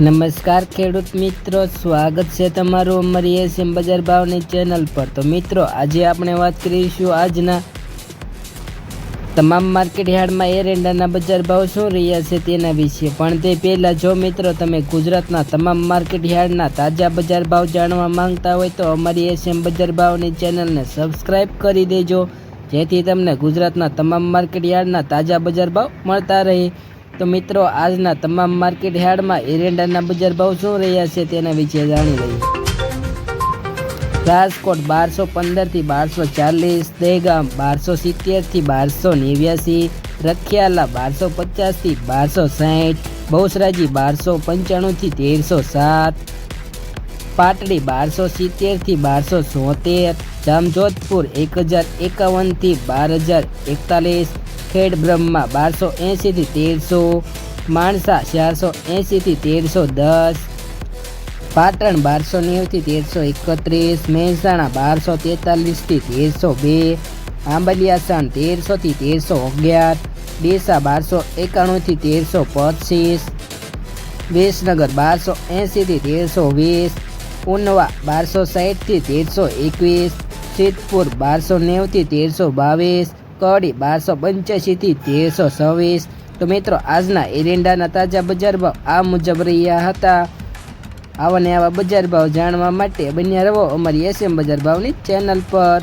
નમસ્કાર ખેડૂત મિત્રો, સ્વાગત છે તમારું અમારી એસએમ બજાર ભાવની ચેનલ પર. તો મિત્રો, આજે આપણે વાત કરીશું આજના તમામ માર્કેટ યાર્ડમાં એરંડાના બજાર ભાવ શું રહ્યા છે તેના વિશે. પણ તે પહેલાં જો મિત્રો, તમે ગુજરાતના તમામ માર્કેટ યાર્ડના તાજા બજાર ભાવ જાણવા માંગતા હોય તો અમારી એસએમ બજાર ભાવની ચેનલને સબસ્ક્રાઈબ કરી દેજો, જેથી તમને ગુજરાતના તમામ માર્કેટ યાર્ડના તાજા બજાર ભાવ મળતા રહે. તો મિત્રો, આજના તમામ માર્કેટ યાર્ડમાં એરંડાના બજાર ભાવ શું રહ્યા છે તેના વિશે જાણી લઈએ. રાજકોટ બારસો પંદરથી બારસો ચાલીસ, દહેગામ બારસો સિત્તેરથી બારસો નેવ્યાસી, રખિયાલા બારસો પચાસથી બારસો સાહીઠ, બહુસરાજી બારસો પંચાણુંથી તેરસો સાત, પાટડી બારસો સિત્તેરથી બારસો સોતેર, જામજોધપુર એક હજાર એકાવનથી બાર હજાર એકતાલીસ ખેડ બ્રહ્મા બારસો એંશીથી તેરસો, માણસા ચારસો એંશીથી તેરસો દસ, પાટણ બારસો નેવુંથી તેરસો એકત્રીસ, મહેસાણા બારસો તેતાલીસથી તેરસો બે આંબલિયાસણ તેરસોથી તેરસો અગિયાર, ડીસા બારસો એકાણુંથી તેરસો પચીસ, વિસનગર બારસો એંશીથી તેરસો વીસ, ઉનવા બારસો સાહીઠથી તેરસો એકવીસ, સિદ્ધપુર બારસો નેવથી તેરસો બાવીસ કડી બારસો પંચ્યાસીથી તેરસો છવ્વીસ. તો મિત્રો, આજના એરિંડાના તાજા બજાર ભાવ આ મુજબ રહ્યા હતા. આવા ને આવા બજાર ભાવ જાણવા માટે બન્યા રહો અમારી એસએમ બજાર ભાવની ચેનલ પર.